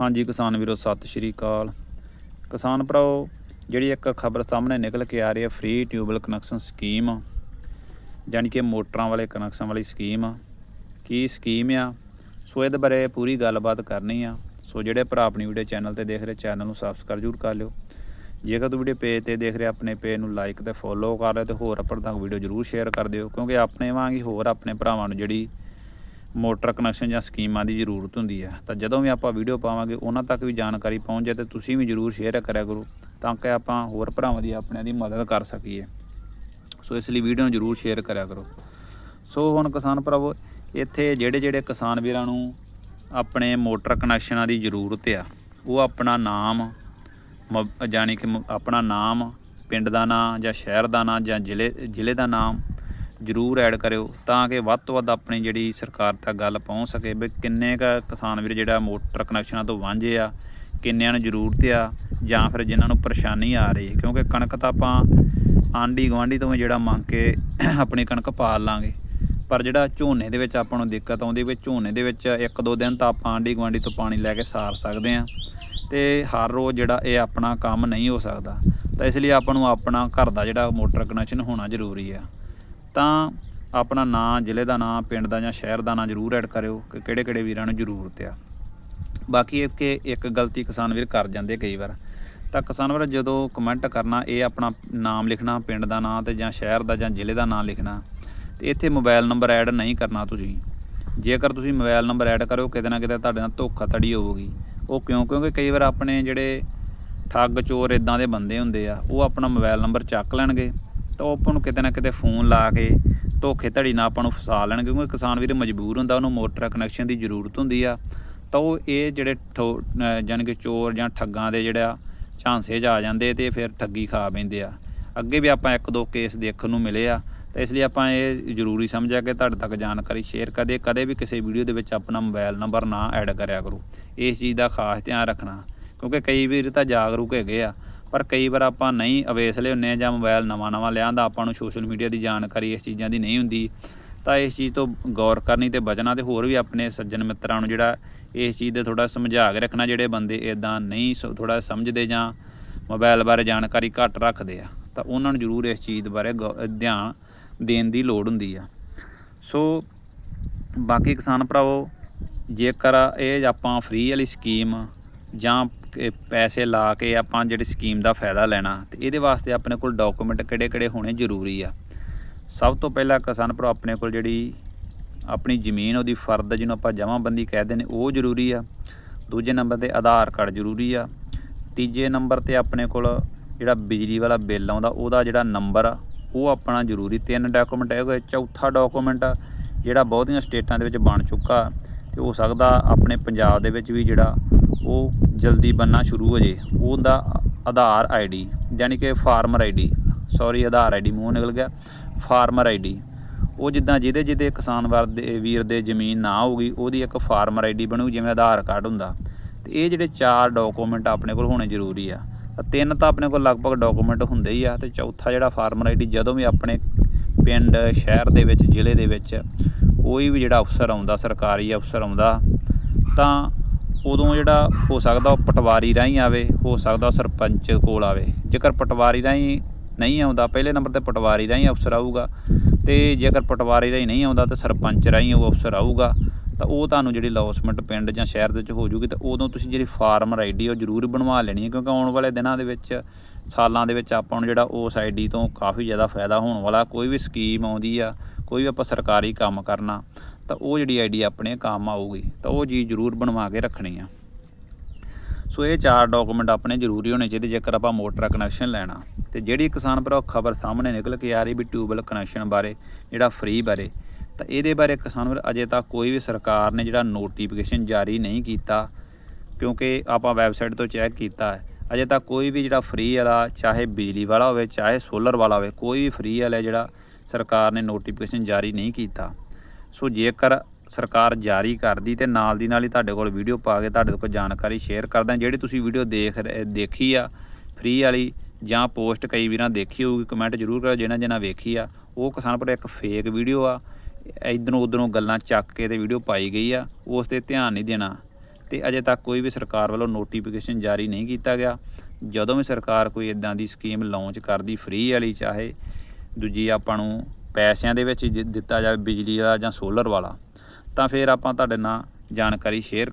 ਹਾਂਜੀ ਕਿਸਾਨ ਵੀਰੋ, ਸਤਿ ਸ਼੍ਰੀ ਅਕਾਲ। ਕਿਸਾਨ ਭਰਾਓ, ਜਿਹੜੀ ਇੱਕ ਖਬਰ ਸਾਹਮਣੇ ਨਿਕਲ ਕੇ ਆ ਰਹੀ ਹੈ ਫ੍ਰੀ ਟਿਊਬਲ ਕਨੈਕਸ਼ਨ ਸਕੀਮ ਯਾਨੀ ਕਿ ਮੋਟਰਾਂ ਵਾਲੇ ਕਨੈਕਸ਼ਨ ਵਾਲੀ ਸਕੀਮ ਕੀ ਸਕੀਮ ਆ? ਸੋ ਇਹਦੇ ਬਾਰੇ ਪੂਰੀ ਗੱਲਬਾਤ ਕਰਨੀ ਆ। ਸੋ ਜਿਹੜੇ ਭਰਾ ਆਪਣੀ ਵੀਡੀਓ ਚੈਨਲ ਤੇ ਦੇਖ ਰਹੇ ਚੈਨਲ ਨੂੰ ਸਬਸਕ੍ਰਾਈਬ ਜ਼ਰੂਰ ਕਰ ਲਿਓ। ਜੇਕਰ ਤੁਸੀਂ ਵੀਡੀਓ ਪੇਜ ਤੇ ਦੇਖ ਰਹੇ, ਆਪਣੇ ਪੇਜ ਨੂੰ ਲਾਈਕ ਤੇ ਫੋਲੋ ਕਰ ਲਿਓ ਤੇ ਹੋਰ ਆਪਣ ਤੱਕ ਵੀਡੀਓ ਜ਼ਰੂਰ ਸ਼ੇਅਰ ਕਰ ਦਿਓ। ਕਿਉਂਕਿ ਆਪਣੇ ਵਾਂਗ ਹੀ ਹੋਰ ਆਪਣੇ ਭਰਾਵਾਂ ਨੂੰ ਜਿਹੜੀ ਮੋਟਰ ਕਨੈਕਸ਼ਨ ਜਾਂ ਸਕੀਮਾਂ ਦੀ ਜ਼ਰੂਰਤ ਹੁੰਦੀ ਹੈ। ਤਾਂ ਜਦੋਂ ਵੀ ਆਪਾਂ ਵੀਡੀਓ ਪਾਵਾਂਗੇ, ਉਹਨਾਂ ਤੱਕ ਵੀ ਜਾਣਕਾਰੀ ਪਹੁੰਚ ਜਾਏ ਤੇ ਤੁਸੀਂ ਵੀ ਜ਼ਰੂਰ ਸ਼ੇਅਰ ਕਰਿਆ ਕਰੋ ਤਾਂ ਕਿ ਆਪਾਂ ਹੋਰ ਭਰਾਵਾਂ ਦੀ, ਆਪਣਿਆਂ ਦੀ ਮਦਦ ਕਰ ਸਕੀਏ। ਸੋ ਇਸ ਲਈ ਵੀਡੀਓ ਨੂੰ ਜ਼ਰੂਰ ਸ਼ੇਅਰ ਕਰਿਆ ਕਰੋ। ਸੋ ਹੁਣ ਕਿਸਾਨ ਭਰਾਵੋ, ਇੱਥੇ ਜਿਹੜੇ ਜਿਹੜੇ ਕਿਸਾਨ ਵੀਰਾਂ ਨੂੰ ਆਪਣੇ ਮੋਟਰ ਕਨੈਕਸ਼ਨਾਂ ਦੀ ਜ਼ਰੂਰਤ ਆ, ਉਹ ਆਪਣਾ ਨਾਮ, ਮ- ਜਾਣੀ ਕਿ ਮ- ਆਪਣਾ ਨਾਮ, ਪਿੰਡ ਦਾ ਨਾਮ ਜਾਂ ਸ਼ਹਿਰ ਦਾ ਨਾਮ ਜਾਂ ਜ਼ਿਲ੍ਹੇ ਜ਼ਿਲ੍ਹੇ ਦਾ ਨਾਮ ਜ਼ਰੂਰ ਐਡ ਕਰਿਓ ਤਾਂ ਕਿ ਵੱਧ ਤੋਂ ਵੱਧ ਆਪਣੀ ਜਿਹੜੀ ਸਰਕਾਰ ਤੱਕ ਗੱਲ ਪਹੁੰਚ ਸਕੇ ਵੀ ਕਿੰਨੇ ਕ ਕਿਸਾਨ ਵੀਰ ਜਿਹੜਾ ਮੋਟਰ ਕਨੈਕਸ਼ਨਾਂ ਤੋਂ ਵਾਂਝੇ ਆ, ਕਿੰਨਿਆਂ ਨੂੰ ਜ਼ਰੂਰਤ ਆ ਜਾਂ ਫਿਰ ਜਿਨ੍ਹਾਂ ਨੂੰ ਪਰੇਸ਼ਾਨੀ ਆ ਰਹੀ ਹੈ। ਕਿਉਂਕਿ ਕਣਕ ਤਾਂ ਆਪਾਂ ਆਂਢੀ ਗੁਆਂਢੀ ਤੋਂ ਵੀ ਜਿਹੜਾ ਮੰਗ ਕੇ ਆਪਣੀ ਕਣਕ ਪਾਲ ਲਾਂਗੇ। ਪਰ ਜਿਹੜਾ ਝੋਨੇ ਦੇ ਵਿੱਚ ਆਪਾਂ ਨੂੰ ਦਿੱਕਤ ਆਉਂਦੀ ਵੀ ਝੋਨੇ ਦੇ ਵਿੱਚ ਇੱਕ ਦੋ ਦਿਨ ਤਾਂ ਆਪਾਂ ਆਂਢੀ ਗੁਆਂਢੀ ਤੋਂ ਪਾਣੀ ਲੈ ਕੇ ਸਾਰ ਸਕਦੇ ਆ ਤੇ ਹਰ ਰੋਜ਼ ਜਿਹੜਾ ਇਹ ਆਪਣਾ ਕੰਮ ਨਹੀਂ ਹੋ ਸਕਦਾ। ਤਾਂ ਇਸ ਲਈ ਆਪਾਂ ਨੂੰ ਆਪਣਾ ਘਰ ਦਾ ਜਿਹੜਾ ਮੋਟਰ ਕਨੈਕਸ਼ਨ ਹੋਣਾ ਜ਼ਰੂਰੀ ਆ। ਤਾਂ ਆਪਣਾ ਨਾਂ, ਜ਼ਿਲ੍ਹੇ ਦਾ ਨਾਂ, ਪਿੰਡ ਦਾ ਜਾਂ ਸ਼ਹਿਰ ਦਾ ਨਾਂ ਜ਼ਰੂਰ ਐਡ ਕਰਿਓ ਕਿ ਕਿਹੜੇ ਕਿਹੜੇ ਵੀਰਾਂ ਨੂੰ ਜ਼ਰੂਰਤ ਆ। ਬਾਕੀ ਇਹ ਕਿ ਇੱਕ ਗਲਤੀ ਕਿਸਾਨ ਵੀਰ ਕਰ ਜਾਂਦੇ ਕਈ ਵਾਰ। ਤਾਂ ਕਿਸਾਨ ਵੀਰ, ਜਦੋਂ ਕਮੈਂਟ ਕਰਨਾ, ਇਹ ਆਪਣਾ ਨਾਮ ਲਿਖਣਾ, ਪਿੰਡ ਦਾ ਨਾਂ ਤੇ ਜਾਂ ਸ਼ਹਿਰ ਦਾ ਜਾਂ ਜ਼ਿਲ੍ਹੇ ਦਾ ਨਾਂ ਲਿਖਣਾ, ਤੇ ਇੱਥੇ ਮੋਬਾਈਲ ਨੰਬਰ ਐਡ ਨਹੀਂ ਕਰਨਾ ਤੁਸੀਂ। ਜੇਕਰ ਤੁਸੀਂ ਮੋਬਾਈਲ ਨੰਬਰ ਐਡ ਕਰੋ ਕਿਤੇ ਨਾ ਕਿਤੇ ਤੁਹਾਡੇ ਨਾਲ ਧੋਖਾਧੜੀ ਹੋਊਗੀ। ਉਹ ਕਿਉਂ? ਕਿਉਂਕਿ ਕਈ ਵਾਰ ਆਪਣੇ ਜਿਹੜੇ ਠੱਗ ਚੋਰ ਇਦਾਂ ਦੇ ਬੰਦੇ ਹੁੰਦੇ ਆ, ਉਹ ਆਪਣਾ ਮੋਬਾਈਲ ਨੰਬਰ ਚੱਕ ਲੈਣਗੇ। ਤਾਂ ਉਹ ਆਪਾਂ ਨੂੰ ਕਿਤੇ ਨਾ ਕਿਤੇ ਫੋਨ ਲਾ ਕੇ ਧੋਖੇ ਧੜੀ ਨਾਲ ਆਪਾਂ ਨੂੰ ਫਸਾ ਲੈਣਗੇ, ਕਿਉਂਕਿ ਕਿਸਾਨ ਵੀਰ ਮਜਬੂਰ ਹੁੰਦਾ, ਉਹਨੂੰ ਮੋਟਰ ਕਨੈਕਸ਼ਨ ਦੀ ਜ਼ਰੂਰਤ ਹੁੰਦੀ ਆ। ਤਾਂ ਉਹ ਇਹ ਜਿਹੜੇ ਠੋ- ਜਾਣੀ ਕਿ ਚੋਰ ਜਾਂ ਠੱਗਾਂ ਦੇ ਜਿਹੜਾ ਝਾਂਸੇ 'ਚ ਆ ਜਾਂਦੇ ਤੇ ਫਿਰ ਠੱਗੀ ਖਾ ਪੈਂਦੇ ਆ। ਅੱਗੇ ਵੀ ਆਪਾਂ ਇੱਕ ਦੋ ਕੇਸ ਦੇਖਣ ਨੂੰ ਮਿਲੇ ਆ, ਤਾਂ ਇਸ ਲਈ ਆਪਾਂ ਇਹ ਜ਼ਰੂਰੀ ਸਮਝਿਆ ਕਿ ਤੁਹਾਡੇ ਤੱਕ ਜਾਣਕਾਰੀ ਸ਼ੇਅਰ ਕਦੇ ਕਦੇ ਵੀ ਕਿਸੇ ਵੀਡੀਓ ਦੇ ਵਿੱਚ ਆਪਣਾ ਮੋਬਾਈਲ ਨੰਬਰ ਨਾ ਐਡ ਕਰਿਆ ਕਰੋ। ਇਸ ਚੀਜ਼ ਦਾ ਖਾਸ ਧਿਆਨ ਰੱਖਣਾ, ਕਿਉਂਕਿ ਕਈ ਵੀਰ ਤਾਂ ਜਾਗਰੂਕ ਹੈਗੇ ਆ। ਪਰ ਕਈ ਵਾਰ ਆਪਾਂ ਨਹੀਂ ਅਵੇਸਲੇ ਹੁੰਨੇ ਆ ਜਾਂ ਮੋਬਾਈਲ ਨਵਾਂ ਨਵਾਂ ਲਿਆਂਦਾ, ਆਪਾਂ ਨੂੰ ਸੋਸ਼ਲ ਮੀਡੀਆ ਦੀ ਜਾਣਕਾਰੀ ਇਸ ਚੀਜ਼ਾਂ ਦੀ ਨਹੀਂ ਹੁੰਦੀ, ਤਾਂ ਇਸ ਚੀਜ਼ ਤੋਂ ਗੌਰ ਕਰਨੀ ਤੇ ਬਚਣਾ ਤੇ ਹੋਰ ਵੀ ਆਪਣੇ ਸੱਜਣ ਮਿੱਤਰਾਂ ਨੂੰ ਜਿਹੜਾ ਇਸ ਚੀਜ਼ ਦੇ ਥੋੜਾ ਸਮਝਾ ਕੇ ਰੱਖਣਾ, ਜਿਹੜੇ ਬੰਦੇ ਇਦਾਂ ਨਹੀਂ ਥੋੜਾ ਸਮਝਦੇ ਜਾਂ ਮੋਬਾਈਲ ਬਾਰੇ ਜਾਣਕਾਰੀ ਘੱਟ ਰੱਖਦੇ ਆ, ਤਾਂ ਉਹਨਾਂ ਨੂੰ ਜ਼ਰੂਰ ਇਸ ਚੀਜ਼ ਬਾਰੇ ਗੌ- ਧਿਆਨ ਦੇਣ ਦੀ ਲੋੜ ਹੁੰਦੀ ਆ। ਸੋ ਬਾਕੀ ਕਿਸਾਨ ਭਰਾਵੋ, ਜੇਕਰ ਇਹ ਆਪਾਂ ਫ੍ਰੀ ਵਾਲੀ ਸਕੀਮ ਜਾਂ ਪੈਸੇ ਲਾ ਕੇ ਆਪਾਂ ਜਿਹੜੀ ਸਕੀਮ ਦਾ ਫਾਇਦਾ ਲੈਣਾ, ਤੇ ਇਹਦੇ ਵਾਸਤੇ ਆਪਣੇ ਕੋਲ ਡਾਕੂਮੈਂਟ ਕਿਹੜੇ-ਕਿਹੜੇ ਹੋਣੇ ਜ਼ਰੂਰੀ ਆ। ਸਭ ਤੋਂ ਪਹਿਲਾਂ ਕਿਸਾਨ ਭਰਾ ਆਪਣੇ ਕੋਲ ਜਿਹੜੀ ਆਪਣੀ ਜ਼ਮੀਨ, ਉਹਦੀ ਫਰਦ ਜਿਹਨੂੰ ਆਪਾਂ ਜਮ੍ਹਾਂਬੰਦੀ ਕਹਿੰਦੇ ਨੇ ਉਹ ਜ਼ਰੂਰੀ ਆ। ਦੂਜੇ ਨੰਬਰ ਤੇ ਆਧਾਰ ਕਾਰਡ ਜ਼ਰੂਰੀ ਆ। ਤੀਜੇ ਨੰਬਰ ਤੇ ਆਪਣੇ ਕੋਲ ਜਿਹੜਾ ਬਿਜਲੀ ਵਾਲਾ ਬਿੱਲ ਆਉਂਦਾ, ਉਹਦਾ ਜਿਹੜਾ ਨੰਬਰ ਆ, ਉਹ ਆਪਣਾ ਜ਼ਰੂਰੀ। ਤਿੰਨ ਡਾਕੂਮੈਂਟ ਹੈਗੇ, ਚੌਥਾ ਡਾਕੂਮੈਂਟ ਜਿਹੜਾ ਬਹੁਤੀਆਂ ਸਟੇਟਾਂ ਦੇ ਵਿੱਚ ਬਣ ਚੁੱਕਾ, ਤੇ ਹੋ ਸਕਦਾ ਆਪਣੇ ਪੰਜਾਬ ਦੇ ਵਿੱਚ ਵੀ ਜਿਹੜਾ ਉਹ ਜਲਦੀ ਬੰਨਾ ਸ਼ੁਰੂ ਹੋ ਜੇ। ਉਹਦਾ ਆਧਾਰ ਆਈਡੀ ਯਾਨੀ ਕਿ farmer ID sorry, Aadhaar ID ਮੂੰਹ ਨਿਕਲ ਗਿਆ। ਫਾਰਮਰ ਆਈਡੀ ਉਹ ਜਿੱਦਾਂ ਜਿਹਦੇ ਜਿਹਦੇ ਕਿਸਾਨ ਵਰ ਦੇ ਵੀਰ ਦੇ ਜ਼ਮੀਨ ਨਾ ਹੋਊਗੀ, ਉਹਦੀ ਇੱਕ ਫਾਰਮਰ ਆਈਡੀ ਬਣੂ, ਜਿਵੇਂ ਆਧਾਰ ਕਾਰਡ ਹੁੰਦਾ। ਤੇ ਇਹ ਜਿਹੜੇ ਚਾਰ ਡਾਕੂਮੈਂਟ ਆਪਣੇ ਕੋਲ ਹੋਣੇ ਜ਼ਰੂਰੀ ਆ। ਤਿੰਨ ਤਾਂ ਆਪਣੇ ਕੋਲ ਲਗਭਗ ਡਾਕੂਮੈਂਟ ਹੁੰਦੇ ਹੀ ਆ, ਤੇ ਚੌਥਾ ਜਿਹੜਾ ਫਾਰਮਰ ਆਈਡੀ ਜਦੋਂ ਵੀ ਆਪਣੇ ਪਿੰਡ, ਸ਼ਹਿਰ ਦੇ ਵਿੱਚ, ਜ਼ਿਲ੍ਹੇ ਦੇ ਵਿੱਚ ਕੋਈ ਵੀ ਜਿਹੜਾ ਅਫਸਰ ਆਉਂਦਾ, ਸਰਕਾਰੀ ਅਫਸਰ ਆਉਂਦਾ, ਤਾਂ ਉਦੋਂ ਜਿਹੜਾ ਹੋ ਸਕਦਾ ਉਹ ਪਟਵਾਰੀ ਰਾਹੀਂ ਆਵੇ, ਹੋ ਸਕਦਾ ਸਰਪੰਚ ਕੋਲ ਆਵੇ। ਜੇਕਰ ਪਟਵਾਰੀ ਰਾਹੀਂ ਨਹੀਂ ਆਉਂਦਾ, ਪਹਿਲੇ ਨੰਬਰ ਤੇ ਪਟਵਾਰੀ ਰਾਹੀਂ ਅਫਸਰ ਆਊਗਾ ਤੇ ਜੇਕਰ ਪਟਵਾਰੀ ਰਾਹੀਂ ਨਹੀਂ ਆਉਂਦਾ ਤਾਂ ਸਰਪੰਚ ਰਾਹੀਂ ਉਹ ਅਫਸਰ ਆਊਗਾ, ਤਾਂ ਉਹ ਤੁਹਾਨੂੰ ਜਿਹੜੀ ਲੌਸਮੈਂਟ ਪਿੰਡ ਜਾਂ ਸ਼ਹਿਰ ਦੇ ਵਿੱਚ ਹੋ ਜੂਗੀ ਤਾਂ ਉਦੋਂ ਤੁਸੀਂ ਜਿਹੜੀ ਫਾਰਮਰ ਆਈਡੀ ਉਹ ਜ਼ਰੂਰ ਬਣਵਾ ਲੈਣੀ ਹੈ, ਕਿਉਂਕਿ ਆਉਣ ਵਾਲੇ ਦਿਨਾਂ ਦੇ ਵਿੱਚ, ਸਾਲਾਂ ਦੇ ਵਿੱਚ ਆਪਾਂ ਨੂੰ ਜਿਹੜਾ ਉਸ ਆਈਡੀ ਤੋਂ ਕਾਫੀ ਜ਼ਿਆਦਾ ਫਾਇਦਾ ਹੋਣ ਵਾਲਾ, ਕੋਈ ਵੀ ਸਕੀਮ ਆਉਂਦੀ ਆ, ਕੋਈ ਵੀ ਆਪਾਂ ਸਰਕਾਰੀ ਕੰਮ ਕਰਨਾ ਤਾਂ ਉਹ ਜਿਹੜੀ ਆਈਡੀ ਆਪਣੇ ਕੰਮ ਆਊਗੀ, ਤਾਂ ਉਹ ਚੀਜ਼ ਜ਼ਰੂਰ ਬਣਵਾ ਕੇ ਰੱਖਣੀ ਆ। ਸੋ ਇਹ ਚਾਰ ਡਾਕੂਮੈਂਟ ਆਪਣੇ ਜ਼ਰੂਰੀ ਹੋਣੇ ਚਾਹੀਦੇ, ਜੇਕਰ ਆਪਾਂ ਮੋਟਰ ਕਨੈਕਸ਼ਨ ਲੈਣਾ। ਤੇ ਜਿਹੜੀ ਕਿਸਾਨ ਭਰਾ ਖਬਰ ਸਾਹਮਣੇ ਨਿਕਲ ਕੇ ਆ ਰਹੀ ਵੀ ਟਿਊਬਲ ਕਨੈਕਸ਼ਨ ਬਾਰੇ, ਜਿਹੜਾ ਫ੍ਰੀ ਬਾਰੇ, ਤਾਂ ਇਹਦੇ ਬਾਰੇ ਕਿਸਾਨ ਵੀਰ ਅਜੇ ਤੱਕ ਕੋਈ ਵੀ ਸਰਕਾਰ ਨੇ ਜਿਹੜਾ ਨੋਟੀਫਿਕੇਸ਼ਨ ਜਾਰੀ ਨਹੀਂ ਕੀਤਾ, ਕਿਉਂਕਿ ਆਪਾਂ ਵੈਬਸਾਈਟ ਤੋਂ ਚੈੱਕ ਕੀਤਾ ਹੈ। ਅਜੇ ਤੱਕ ਕੋਈ ਵੀ ਜਿਹੜਾ ਫ੍ਰੀ ਵਾਲਾ, ਚਾਹੇ ਬਿਜਲੀ ਵਾਲਾ ਹੋਵੇ, ਚਾਹੇ ਸੋਲਰ ਵਾਲਾ ਹੋਵੇ, ਕੋਈ ਵੀ ਫ੍ਰੀ ਵਾਲਾ ਜਿਹੜਾ ਸਰਕਾਰ ਨੇ ਨੋਟੀਫਿਕੇਸ਼ਨ ਜਾਰੀ ਨਹੀਂ ਕੀਤਾ। ਸੋ ਜੇਕਰ ਸਰਕਾਰ ਜਾਰੀ ਕਰਦੀ ਤੇ ਨਾਲ ਦੀ ਨਾਲ ਹੀ ਤੁਹਾਡੇ ਕੋਲ ਵੀਡੀਓ ਪਾ ਕੇ ਤੁਹਾਡੇ ਕੋਲ ਜਾਣਕਾਰੀ ਸ਼ੇਅਰ ਕਰਦਾ, ਜਿਹੜੀ ਤੁਸੀਂ ਵੀਡੀਓ ਦੇਖ ਰਹੇ- ਦੇਖੀ ਆ ਫ੍ਰੀ ਵਾਲੀ ਜਾਂ ਪੋਸਟ ਕਈ ਵੀਰਾਂ ਦੇਖੀ ਹੋਊਗੀ ਕਮੈਂਟ ਜ਼ਰੂਰ ਕਰੋ, ਜਿਹਨਾਂ ਜਿਹਨਾਂ ਵੇਖੀ ਆ, ਉਹ ਕਿਸਾਨ ਪਰ ਇੱਕ ਫੇਕ ਵੀਡੀਓ ਆ, ਇਧਰੋਂ ਉਧਰੋਂ ਗੱਲਾਂ ਚੱਕ ਕੇ ਤੇ ਵੀਡੀਓ ਪਾਈ ਗਈ ਆ, ਉਸ ਤੇ ਧਿਆਨ ਨਹੀਂ ਦੇਣਾ। ਤੇ ਅਜੇ ਤੱਕ ਕੋਈ ਵੀ ਸਰਕਾਰ ਵੱਲੋਂ ਨੋਟੀਫਿਕੇਸ਼ਨ ਜਾਰੀ ਨਹੀਂ ਕੀਤਾ ਗਿਆ। ਜਦੋਂ ਵੀ ਸਰਕਾਰ ਕੋਈ ਇਦਾਂ ਦੀ ਸਕੀਮ ਲਾਂਚ ਕਰਦੀ ਫ੍ਰੀ ਵਾਲੀ ਚਾਹੇ, ਦੂਜੀ ਆਪਾਂ ਨੂੰ ਪੈਸਿਆਂ ਦੇ ਵਿੱਚ ਹੀ ਦਿੱਤਾ ਜਾਵੇ ਬਿਜਲੀ ਦਾ ਜਾਂ ਸੋਲਰ ਵਾਲਾ, ਤਾਂ ਫਿਰ ਆਪਾਂ ਤੁਹਾਡੇ ਨਾਲ ਜਾਣਕਾਰੀ ਸ਼ੇਅਰ